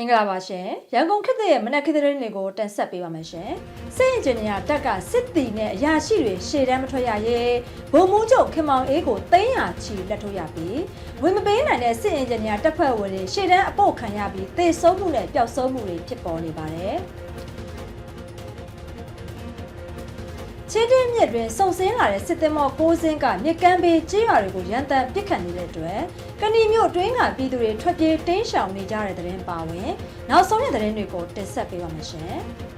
မင်္ဂလာပါရှင်ရန်ကုန်ခေတ်သစ်ရဲ့မနက်ခေတ်သတင်းတွေကိုတင်ဆက်ပေးပါမယ်ရှင်စစ်အင်ဂျင်နီယာတက်ကစစ်တီနဲ့အရာရှိတွေရှေ့တန်းမထွက်ရရေးဗိုလ်မှူးချုပ်ခင်မောင်အေးကို300ချီလက်ထုတ်ရပြီးဝင်မပေးနိုင်တဲ့စစ်အင်ဂျင်နီယာတပ်ဖွဲ့ဝင်တွေရှေ့တန်းအပုတ်ခံရပြီးသေဆုံးမှုနဲ့ပျောက်ဆုံးမှုတွေဖြစ်ပေါ်နေပါတယ် ချင်းတင်းမြစ်တွင်စုံစင်းလာတဲ့စစ်သင်္ဘော၉စင်းကမြစ်ကမ်းဘေးကြေးရွာတွေကိုရန်တမ်းပစ်ခတ်နေတဲ့အတွက်ကဏီမျိုးတွင်းကပြည်သူတွေထွက်ပြေးတင်းရှောင်နေကြတဲ့တဲ့ရင်ပါဝင် နောက်ဆုံးတဲ့တဲ့တွေကိုတင်ဆက်ပေးပါမယ်ရှင်။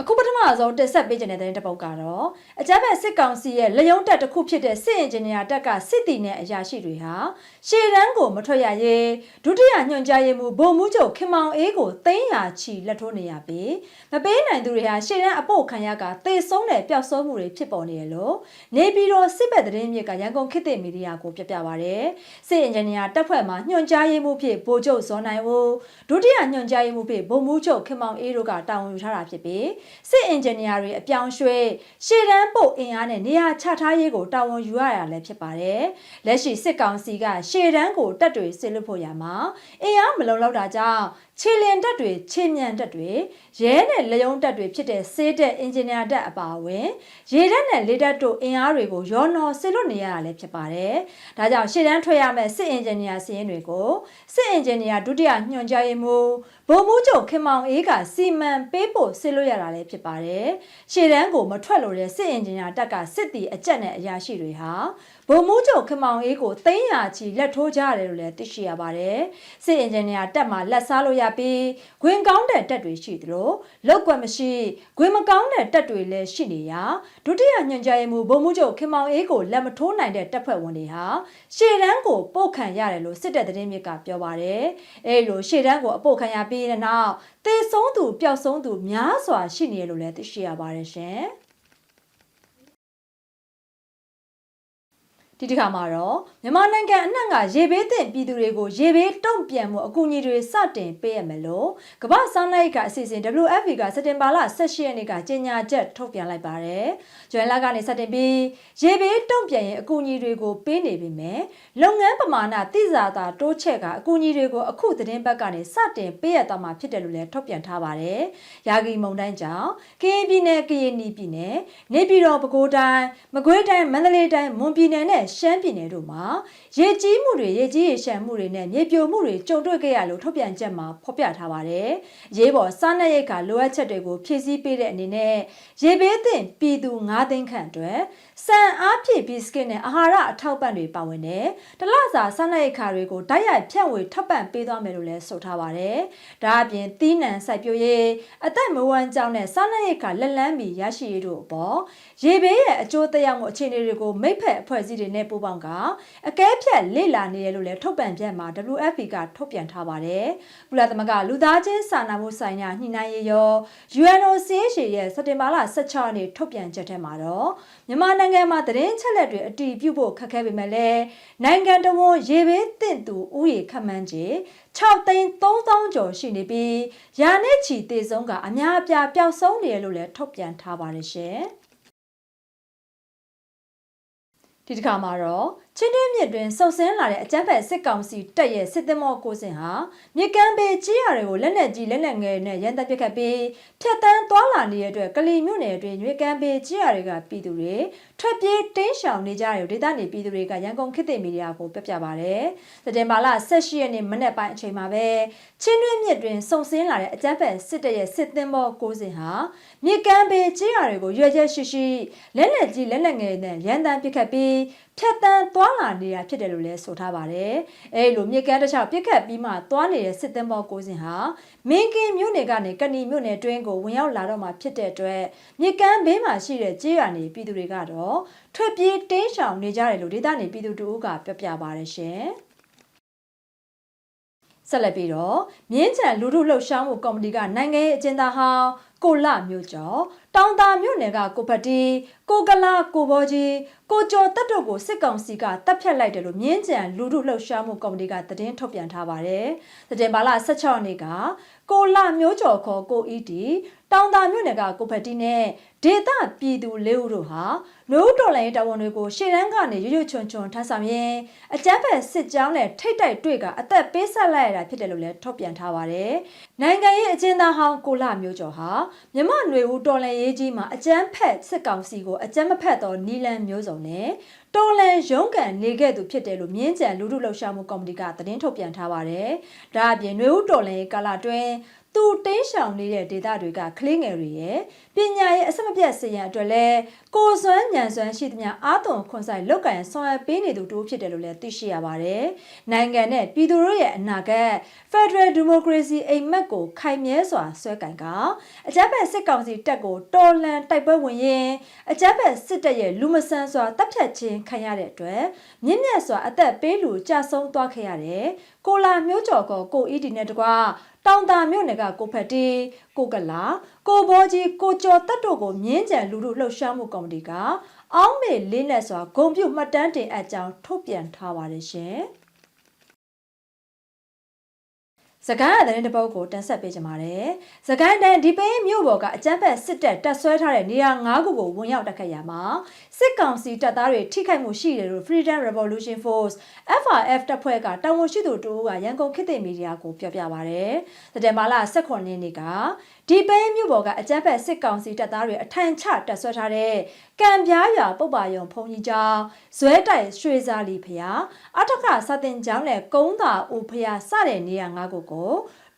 အခုပထမဆုံးတင်ဆက်ပေးခြင်းတဲ့တဲ့တစ်ပုဒ်ကတော့အကြမ်းဖက်စစ်ကောင်စီရဲ့လယုံတက်တစ်ခုဖြစ်တဲ့စစ်အင်ဂျင်နီယာတက်ကစစ်တီနဲ့အရာရှိတွေဟာရှေ့တန်းကိုမထွက်ရရေးဒုတိယညွှန်ကြားရေးမှူးဗိုလ်မှူးချုပ်ခင်မောင်အေးကို300ချီလက်ထိုးနေရပြီးမပေးနိုင်သူတွေဟာရှေ့တန်းအပို့ခံရကသေဆုံးတဲ့ပျောက်ဆုံးမှုတွေဖြစ်ပေါ်နေရလို့နေပြည်တော်စစ်ဘက်သတင်းမြစ်ကရန်ကုန်ခေတ်သစ်မီဒီယာကိုပြပြပါရယ်စစ်အင်ဂျင်နီယာတပ်ဖွဲ့မှညွှန်ကြားရေးမှူးဖြစ်ဗိုလ်ချုပ်ဇော်နိုင်ဦးဒုတိယညွှန်ကြားရေးမှူးဖြစ်ဗိုလ်မှူးချုပ်ခင်မောင်အေးတို့ကတာဝန်ယူထားတာဖြစ်ပြီးစစ်အင်ဂျင်နီယာတွေအပြောင်းရွှေ့ရှေ့တန်းပို့အင်အားနဲ့နေရာချထားရေးကိုတာဝန်ယူရတာလည်းဖြစ်ပါတယ်လက်ရှိစစ်ကောင်စီကရှေ့တန်းကိုတက်တွေဆစ်လွတ်ဖို့ရမှာအင်အားမလုံလောက်တာကြောင့်ခြေလင်တက်တွေခြေမြန်တက်တွေရဲနဲ့လယုံတက်တွေဖြစ်တဲ့စေးတက်အင်ဂျင်နီယာတက်အပါအဝင်ရေတက်နဲ့လေတက်တို့အင်အားတွေကိုရောနော်ဆစ်လွတ်နေရတာလည်းဖြစ်ပါတယ်။ဒါကြောင့်ရှေ့တန်းထွက်ရမယ့်စစ်အင်ဂျင်နီယာစီးရင်တွေကိုစစ်အင်ဂျင်နီယာဒုတိယညွှန်ကြားရေးမှူး ဗိုလ်မှူးချုပ်ခင်မောင်အေးကစီမံပေးဖို့ဆစ်လွတ်ရတာလည်းဖြစ်ပါတယ်။ရှေ့တန်းကိုမထွက်လို့တဲ့စစ်အင်ဂျင်နီယာတက်ကစစ်တီအကြက်နဲ့အရာရှိတွေဟာ ဗိုလ်မှူးချုပ်ခင်မောင်အေးကို300ချီလက်ထိုးကြရတယ်လို့လည်းသိရှိရပါတယ်။စစ်အင်ဂျင်နီယာတက်မှာလက်စားလို့ရပြီးဂွင်ကောင်းတဲ့တက်တွေရှိသလိုလောက်ကွက်မရှိဂွင်မကောင်းတဲ့တက်တွေလည်းရှိနေရဒုတိယညွှန်ကြားရေးမှူးဗိုလ်မှူးချုပ်ခင်မောင်အေးကိုလက်မထိုးနိုင်တဲ့တပ်ဖွဲ့ဝင်တွေဟာရှေ့တန်းကိုပို့ခံရတယ်လို့စစ်တပ်သတင်းမြစ်ကပြောပါတယ်။အဲလိုရှေ့တန်းကိုအပို့ခံရပြီးတဲ့နောက်သေဆုံးသူပျောက်ဆုံးသူများစွာရှိနေရလို့လည်းသိရှိရပါတယ်ရှင်။ ဒီတစ်ခါမှာတော့မြန်မာနိုင်ငံအနှံ့ကရေဘေးသင့်ပြည်သူတွေကိုရေဘေးတုံ့ပြန်မှုအကူအညီတွေစတင်ပေးရမယ်လို့ကမ္ဘာစားနပ်ရိက္ခာအစီအစဉ် WFP ကစက်တင်ဘာလ18ရက်နေ့ကကြေညာချက်ထုတ်ပြန်လိုက်ပါတယ်။ဇွန်လကနေစတင်ပြီးရေဘေးတုံ့ပြန်ရင်အကူအညီတွေကိုပေးနေပြီမယ်။လုပ်ငန်းပမာဏတိစာသာတိုးချဲ့ကအကူအညီတွေကိုအခုသတင်းဘက်ကနေစတင်ပေးရတော့မှာဖြစ်တယ်လို့လည်းထုတ်ပြန်ထားပါတယ်။ရာဂီမုံတိုင်းကြောင့်ကရင်ပြည်နယ်ကရင်ပြည်နယ်နေပြည်တော်ပဲခူးတိုင်းမကွေးတိုင်းမန္တလေးတိုင်းမွန်ပြည်နယ်နဲ့ရှမ်းပြည်နယ်တို့မှာရေကြီးမှုတွေရေကြီးရေရှမ်းမှုတွေနဲ့မြေပြိုမှုတွေကြုံတွေ့ခဲ့ရလို့ထုတ်ပြန်ချက်မှာဖော်ပြထားပါတယ်။ရေးပေါ်စားနပ်ရိက္ခာလိုအပ်ချက်တွေကိုဖြည့်ဆည်းပေးတဲ့အနေနဲ့ရေဘေးသင့်ပြည်သူ9သိန်းခန့်အတွက်စံအားဖြည့်ဘီစကစ်နဲ့အာဟာရအထောက်ပံ့တွေပါဝင်တယ်။တလစာစားနပ်ရိက္ခာတွေကိုတိုက်ရိုက်ဖြန့်ဝေထောက်ပံ့ပေးသွားမယ်လို့လည်းဆိုထားပါတယ်။ဒါအပြင်သီးနှံစိုက်ပျိုးရေးအသက်မဝမ်းကြောင်းနဲ့စားနပ်ရိက္ခာလက်လန်းမီရရှိရေးတို့အပေါ်ရေဘေးရဲ့အကျိုးသက်ရောက်မှုအခြေအနေတွေကိုမိဖက်အဖွဲ့အစည်းတွေနဲ့ပူးပေါင်းကအကဲဖြတ်လေ့လာနေရလို့လည်းထုတ်ပြန်ချက်မှာ WFP ကထုတ်ပြန်ထားပါတယ်။ကုလသမဂ္ဂလူသားချင်းစာနာမှုဆိုင်ရာညှိနှိုင်းရေးရော UNOCHA ရဲ့စက်တင်ဘာလ16ရက်နေ့ထုတ်ပြန်ချက်ထဲမှာတော့မြန်မာနိုင်ငံမှာသတင်းချက်လက်တွေအတည်ပြုဖို့ခက်ခဲပေမဲ့လည်းနိုင်ငံတော်ဝန်ရေဘေးတင့်သူဥယေခန့်မှန်းခြေ6သိန်း3000ကျော်ရှိနေပြီးရာနဲ့ချီတည်ဆုံးကအများအပြားပျောက်ဆုံးနေရလို့လည်းထုတ်ပြန်ထားပါတယ်ရှင်။ ဒီတစ်ခါမှာတော့ ချင်းတွင်းမြစ်တွင်စုပ်ဆင်းလာတဲ့အကြမ်းဖက်စစ်ကောင်စီတပ်ရဲ့စစ်သမောကိုစင်ဟာမြစ်ကမ်းဘေးကြီးရာတွေကိုလက်နက်ကြီးလက်နက်ငယ်နဲ့ရန်တပ်ပစ်ခတ်ပြီးဖျက်တမ်းသွားလာနေတဲ့အတွက်ကလီမြို့နယ်အတွင်းမြစ်ကမ်းဘေးကြီးရာတွေကပြည်သူတွေထွက်ပြေးတင်းရှောင်နေကြတဲ့ဒေသနေပြည်သူတွေကရန်ကုန်ခေတ်သစ်မီဒီယာကိုပြပြပါဗျ။စက်တင်ဘာလ18ရက်နေ့မနေ့ပိုင်းအချိန်မှာပဲချင်းတွင်းမြစ်တွင်စုံစင်းလာတဲ့အကြမ်းဖက်စစ်တပ်ရဲ့စစ်သမောကိုစင်ဟာမြစ်ကမ်းဘေးကြီးရာတွေကိုရွေချက်ရှိရှိလက်နက်ကြီးလက်နက်ငယ်နဲ့ရန်တမ်းပစ်ခတ်ပြီးဖြတ်တန်းသွားလာနေတာဖြစ်တယ်လို့လည်းဆိုထားပါတယ်။အဲလိုမြစ်ကမ်းတစ်လျှောက်ပြစ်ခတ်ပြီးမှသွားနေတဲ့စစ်သင်္ဘောကိုစင်ဟာမင်းကင်းမြို့နယ်ကနေကဏီမြို့နယ်တွင်းကိုဝင်ရောက်လာတော့မှဖြစ်တဲ့အတွက်မြစ်ကမ်းဘေးမှာရှိတဲ့ကြေးရွာနေပြည်သူတွေကတော့ထွက်ပြေးတင်းရှောင်နေကြတယ်လို့ဒေသနေပြည်သူတို့ကပြောပြပါရရှင်။ဆက်လက်ပြီးတော့မြင်းချံလူထုလှုပ်ရှားမှုကော်မတီကနိုင်ငံရေးအကျဉ်းသားဟောင်း ကိုလမျိုးကျော်တောင်တာမြို့နယ်ကကိုဖတီကိုကလာကိုဘောကြီးကိုကျော်တက်တို့ကိုစစ်ကောင်စီကတပ်ဖြတ်လိုက်တယ်လို့မြင်းကြံလူထုလှုပ်ရှားမှုကော်မတီကသတင်းထုတ်ပြန်ထားပါတယ်။သတင်းပါလ16ရက်နေ့ကကိုလမျိုးကျော်ခေါ်ကိုအီတီတောင်တာမြို့နယ်ကကိုဖတီနဲ့ဒေသပြည်သူလေးဦးတို့ဟာနိုးတော်လိုင်းတာဝန်တွေကိုရှေ့တန်းကနေရွရွချွန်ချွန်ထမ်းဆောင်ရင်းအကြမ်းဖက်စစ်ကြောင်းနဲ့ထိတ်တိုက်တွေ့ကအသက်ပေးဆက်လိုက်ရတာဖြစ်တယ်လို့လည်းထုတ်ပြန်ထားပါတယ်။ နိုင်ငံရေးအကျဉ်းသားဟောင်းကိုလာမျိုးကျော်ဟာမြမနွေဦးတော်လန်ရေးကြီးမှာအကြမ်းဖက်စစ်ကောင်စီကိုအကြမ်းမဖက်သောနီလန်မျိုးစုံနဲ့တော်လန်ရုံးကန်နေခဲ့သူဖြစ်တယ်လို့မြင်းကြံလူထုလှုပ်ရှားမှုကော်မတီကသတင်းထုတ်ပြန်ထားပါတယ်။ဒါအပြင်နွေဦးတော်လန်ရေးကာလအတွင်း သူတင်းရှောင်နေတဲ့ဒေသတွေကကလေးငယ်တွေရဲ့ပညာရေးအစမပြတ်စရန်အတွက်လဲကိုစွမ်းညံစွမ်းရှိသမျှအာသွန်ခွန်ဆိုင်လောက်ကင်ဆောင်ရွက်ပေးနေသူတို့ဖြစ်တယ်လို့လည်းသိရှိရပါတယ်။နိုင်ငံနဲ့ပြည်သူတို့ရဲ့အနာဂတ် Federal Democracy အိမ်မက်ကိုခိုင်မြဲစွာဆွဲကင်ကအကြမ်းဖက်စစ်ကောင်စီတပ်ကိုတော်လှန်တိုက်ပွဲဝင်ရင်အကြမ်းဖက်စစ်တပ်ရဲ့လူမဆန်စွာတပ်ဖြတ်ခြင်းခံရတဲ့အတွက်မြင့်မြတ်စွာအသက်ပေးလူကြဆုံးသွားခဲ့ရတယ်။ကိုလာမျိုးကျော်ကကိုအီဒီနဲ့တကွာ တောင်တာမြို့နယ်ကကိုဖက်တီကိုကလာကိုဘောကြီးကိုကျော်တက်တို့ကိုမြင်းကြံလူလူလှုပ်ရှားမှုကော်မတီကအောင်းမေလေးနဲ့စွာဂုံပြုတ်မှတ်တမ်းတင်အပ်ကြောင်းထုတ်ပြန်ထားပါတယ်ရှင်။ စကိုင်းအတဲ့တပုတ်ကိုတင်ဆက်ပေးကြပါမယ်။စကိုင်းတန်ဒီပေးမြို့ပေါ်ကအကြမ်းဖက်စစ်တပ်တပ်ဆွဲထားတဲ့နေရာ၅ခုကိုဝင်ရောက်တက်ခတ်ရမှာစစ်ကောင်စီတပ်သားတွေထိခိုက်မှုရှိတယ်လို့ Freedom Revolution Force FRF တပ်ဖွဲ့ကတာဝန်ရှိသူတို့ကရန်ကုန်ခေတ်သစ်မီဒီယာကိုပြောပြပါဗျ။စက်တင်ဘာလ18ရက်နေ့ကဒီပေးမြို့ပေါ်ကအကြမ်းဖက်စစ်ကောင်စီတပ်သားတွေအထိုင်ချတပ်ဆွဲထားတဲ့ကံပြားရွာပုပ်ပါယုံဖုန်ကြီးကျောင်းဇွဲတိုက်ရွှေစာလီဖျားအထက်ကစာတင်ကျောင်းနဲ့ကုန်းသာဦးဖျားစတဲ့နေရာ၅ခုကို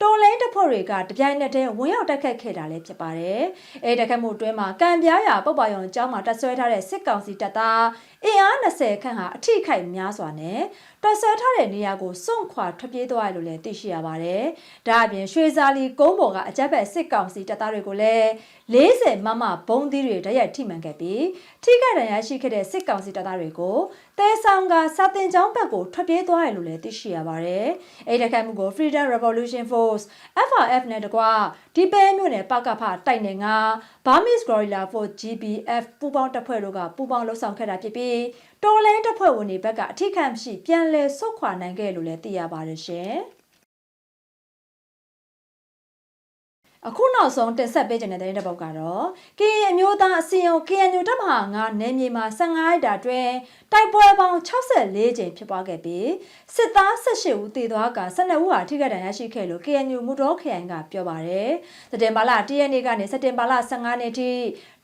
တော်လိုင်းတပ်ဖွဲ့တွေကတပြိုင်နက်တည်းဝင်ရောက်တိုက်ခတ်ခဲ့တာလည်းဖြစ်ပါတယ်။အဲတိုက်ခတ်မှုအတွင်းမှာကံပြားရွာပုပ်ပါယုံကျောင်းမှာတပ်ဆွဲထားတဲ့စစ်ကောင်စီတပ်သားအင်အား20ခန့်ဟာအထိခိုက်များစွာနဲ့ တပ်ဆွဲထားတဲ့နေရာကိုစွန့်ခွာထွက်ပြေးသွားရလို့လည်းသိရှိရပါတယ်။ဒါအပြင်ရွှေစာလီကုန်းပေါ်ကအကြက်ဘက်စစ်ကောင်စီတပ်သားတွေကိုလည်း40မမဘုံသီးတွေတရက်ထိမှန်ခဲ့ပြီးထိခိုက်ဒဏ်ရာရှိခဲ့တဲ့စစ်ကောင်စီတပ်သားတွေကိုတဲဆောင်ကစာတင်ကျောင်းဘက်ကိုထွက်ပြေးသွားရလို့လည်းသိရှိရပါတယ်။အဲဒီတိုက်ခိုက်မှုကို Freedom Revolution Force FRF နဲ့တကွဒီပဲမြို့နယ်ပကဖတိုက်နယ်က Burmese Guerrilla Force GBF ပူးပေါင်းတပ်ဖွဲ့တို့ကပူးပေါင်းလှုပ်ဆောင်ခဲ့တာဖြစ်ပြီး တော်လင်းတပ်ဖွဲ့ဝင်တွေဘက်ကအထိခံမရှိပြန်လည်ဆုတ်ခွာနိုင်ခဲ့လို့လည်းသိရပါတယ်ရှင်။ အခုနောက်ဆုံးတင်ဆက်ပေးခြင်းတဲ့တဲ့တစ်ပုဒ်ကတော့ KN အမျိုးသားအစည်းအရုံး KNU တပ်မဟာ9နယ်မြေမှာ15ရက်တာတွင်တိုက်ပွဲပေါင်း64ကြိမ်ဖြစ်ပွားခဲ့ပြီးစစ်သား18ဦးသေသွားက12ဦးဟာထိခိုက်ဒဏ်ရာရှိခဲ့လို့ KNU မူတော်ခရိုင်ကပြောပါတယ်။စက်တင်ဘာလ1ရက်နေ့ကနေစက်တင်ဘာလ15ရက်ထိ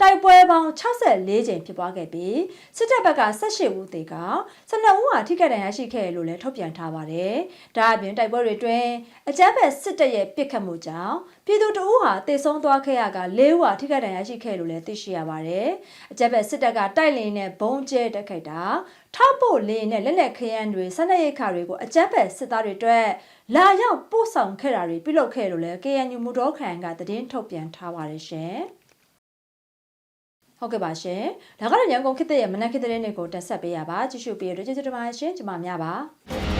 တိုက်ပွဲပေါင်း64ကြိမ်ဖြစ်ပွားခဲ့ပြီးစစ်တပ်ဘက်က18ဦးသေက12ဦးဟာထိခိုက်ဒဏ်ရာရှိခဲ့လို့လည်းထုတ်ပြန်ထားပါတယ်။ဒါအပြင်တိုက်ပွဲတွေတွင်အကြမ်းဖက်စစ်တပ်ရဲ့ပစ်ခတ်မှုကြောင့် ပြည်သူတအုပ်ဟာတေဆုံးသွားခဲ့ရက၄ဦးဟာထိခိုက်ဒဏ်ရာရှိခဲ့လို့လည်းသိရှိရပါတယ်။အကြမ်းဖက်စစ်တပ်ကတိုက်လင်းနဲ့ဘုံကျဲတက်ခိုက်တာထောက်ပို့လေးနဲ့လက်လက်ခရမ်းတွေဆက်လက်ရိတ်ခါတွေကိုအကြမ်းဖက်စစ်သားတွေအတွက်လာရောက်ပို့ဆောင်ခဲ့တာတွေပြုလုပ်ခဲ့လို့လည်း KNU မူတော်ခိုင်ကသတင်းထုတ်ပြန်ထားပါတယ်ရှင်။ဟုတ်ကဲ့ပါရှင်။ဒါကတော့ရန်ကုန်ခေတ်ရဲ့မနက်ခေတ်တဲ့နေ့ကိုတက်ဆက်ပေးရပါကြည့်ရှုပေးရတဲ့ကျေးဇူးတင်ပါတယ်ရှင်။ကျွန်မများပါ။